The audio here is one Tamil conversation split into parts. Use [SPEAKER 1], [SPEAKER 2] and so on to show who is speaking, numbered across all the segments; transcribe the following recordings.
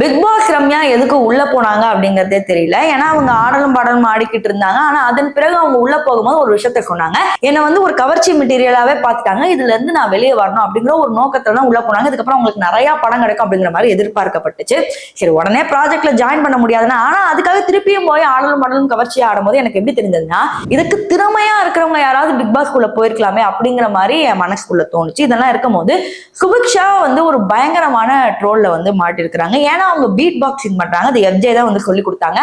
[SPEAKER 1] பிக் பாஸ் ரம்யா எதுக்கு உள்ள போனாங்க அப்படிங்கறதே தெரியல. ஏன்னா அவங்க ஆடலும் பாடலும் ஆடிக்கிட்டு இருந்தாங்க. ஆனா அதன் பிறகு அவங்க உள்ள போகும்போது ஒரு விஷயத்த சொன்னாங்க. என்னை வந்து ஒரு கவர்ச்சி மெட்டீரியலாவே பார்த்துட்டாங்க. இதுல இருந்து நான் வெளியே வரணும் அப்படிங்கிற ஒரு நோக்கத்துல தான் உள்ள போனாங்க. இதுக்கப்புறம் உங்களுக்கு நிறைய படம் கிடைக்கும் அப்படிங்கிற மாதிரி எதிர்பார்க்கப்பட்டுச்சு. சரி உடனே ப்ராஜெக்ட்ல ஜாயின் பண்ண முடியாதுன்னா ஆனா அதுக்காக திருப்பியும் போய் ஆடலும் பாடலும் கவர்ச்சி ஆடும்போது எனக்கு எப்படி தெரிஞ்சதுன்னா இதுக்கு திறமையா இருக்கிறவங்க யாராவது பிக் பாஸ்குள்ள போயிருக்கலாமே அப்படிங்கிற மாதிரி என் மனசுக்குள்ள தோணுச்சு. இதெல்லாம் இருக்கும்போது சுபிக்ஷா வந்து ஒரு பயங்கரமான ட்ரோல்ல வந்து மாட்டிருக்கிறாங்க. ஏன் ஏன்னா அவங்க பீட் பாக்ஸிங் பண்றாங்க. அது எஃப்ஜே தான் வந்து சொல்லி கொடுத்தாங்க.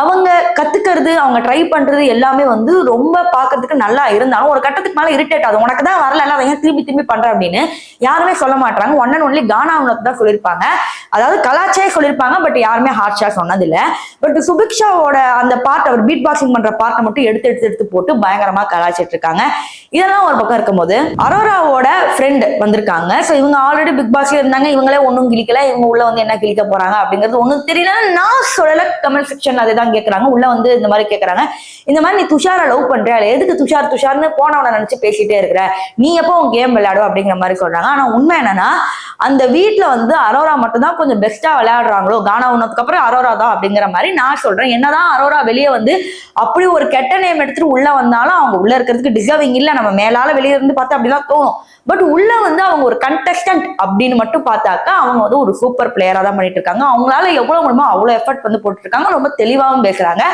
[SPEAKER 1] அவங்க கத்துக்கிறது அவங்க ட்ரை பண்றது எல்லாமே வந்து ரொம்ப பாக்குறதுக்கு நல்லா இருந்தாலும் ஒரு கட்டத்துக்கு மேல இரிட்டேட் ஆகுது. உனக்கு தான் வரல அதை ஏன் திரும்பி திரும்பி பண்ற அப்படின்னு யாருமே சொல்ல மாட்டாங்க ஒன் அண்ட் ஒன்லி கானா அவனுக்கு தான் சொல்லியிருப்பாங்க. அதாவது கலாச்சே சொல்லியிருப்பாங்க பட் யாருமே ஹார்ஷா சொன்னது இல்ல பட் சுபிக்ஷாவோட அந்த பார்ட் அவர் பீட் பாக்ஸிங் பண்ற பார்ட்டை மட்டும் எடுத்து எடுத்து எடுத்து போட்டு பயங்கரமா கலாச்சிட்டு இருக்காங்க. இதெல்லாம் ஒரு பக்கம் இருக்கும்போது அரோராவோட ஃப்ரெண்ட் வந்திருக்காங்க. ஸோ இவங்க ஆல்ரெடி பிக் பாஸ்ல இருந்தாங்க. இவங்களே ஒன்றும் கிழிக்கல. இவங்க உள்ள வந்து என்ன கிழிக்க போறாங்க அப்படிங்கிறது ஒன்றும் தெரியல. நான் சொல்லல கமெண்ட் செக்ஷன் அதை தான் கேட்கறாங்க உள்ள வந்து இந்த மாதிரி கேட்கறாங்க இந்த மாதிரி நீ துஷாரை லவ் பண்ற எதுக்கு துஷார் துஷார்னு போனவனை நினைச்சு பேசிட்டே இருக்கிற? நீ எப்போ உன் கேம் விளையாடும் அப்படிங்கிற மாதிரி சொல்றாங்க. ஆனா உண்மை என்னன்னா அந்த வீட்டுல வந்து அரோரா மட்டும் தான் கொஞ்சம் பெஸ்டா விளையாடுறாங்களோ கானா உனதுக்கு அப்புறம் அரோரா தான் அப்படிங்கிற மாதிரி நான் சொல்றேன். என்னதான் அரோரா வெளியே வந்து அப்படி ஒரு கெட்ட நேம் எடுத்துட்டு உள்ள வந்தாலும் அவங்க உள்ள இருக்கிறதுக்கு டிசர்விங் இல்ல. நம்ம மேலால வெளியே இருந்து பார்த்தா அப்படிதான் தோணும். பட் உள்ள வந்து அவங்க ஒரு கண்டஸ்டன்ட் அப்படின்னு மட்டும் பார்த்தாக்கா அவங்க வந்து ஒரு சூப்பர் பிளேயரா தான் பண்ணிட்டு இருக்காங்க அவங்களால எவ்வளவு முடியுமோ அவ்வளவு எஃபர்ட் வந்து போட்டுட்டு இருக்காங்க ரொம்ப தெளிவாகவும் பேசுறாங்க.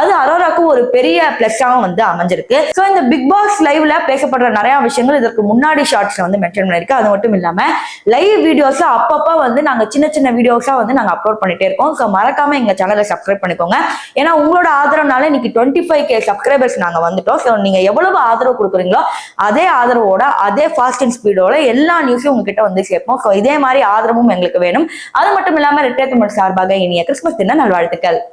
[SPEAKER 1] அது அரோராக்கு ஒரு பெரிய பிளஸ்ஸாகவும் வந்து அமைஞ்சிருக்கு. ஸோ இந்த பிக் பாஸ் லைவ்ல பேசப்படுற நிறைய விஷயங்கள் இதற்கு முன்னாடி ஷார்ட்ஸ்ல வந்து மென்ஷன் பண்ணிருக்கு அது மட்டும் இல்லாம லைவ் வீடியோஸ் அப்பப்போ வந்து நாங்க சின்ன சின்ன வீடியோஸா வந்து நாங்க அப்லோட் பண்ணிட்டே இருக்கோம். ஸோ மறக்காம எங்க சேனலை சப்ஸ்கிரைப் பண்ணிக்கோங்க. ஏன்னா உங்களோட ஆதரவுனால இன்னைக்கு டுவெண்ட்டி ஃபைவ் கே சப்ஸ்கிரைபர்ஸ் நாங்க வந்துட்டோம். ஸோ நீங்க எவ்வளவு ஆதரவு கொடுக்குறீங்களோ அதே ஆதரவோட அதே ஃபாஸ்ட் அண்ட் ஸ்பீடோட எல்லா நியூஸும் உங்ககிட்ட வந்து சேர்ப்போம் ஸோ இதே மாதிரி ஆதரவும் எங்களுக்கு வேணும். அது மட்டும் இல்லாம ரிட்டையர்மெண்ட் சார்பாக இனிய கிறிஸ்துமஸ் தின நல்வாழ்த்துக்கள்.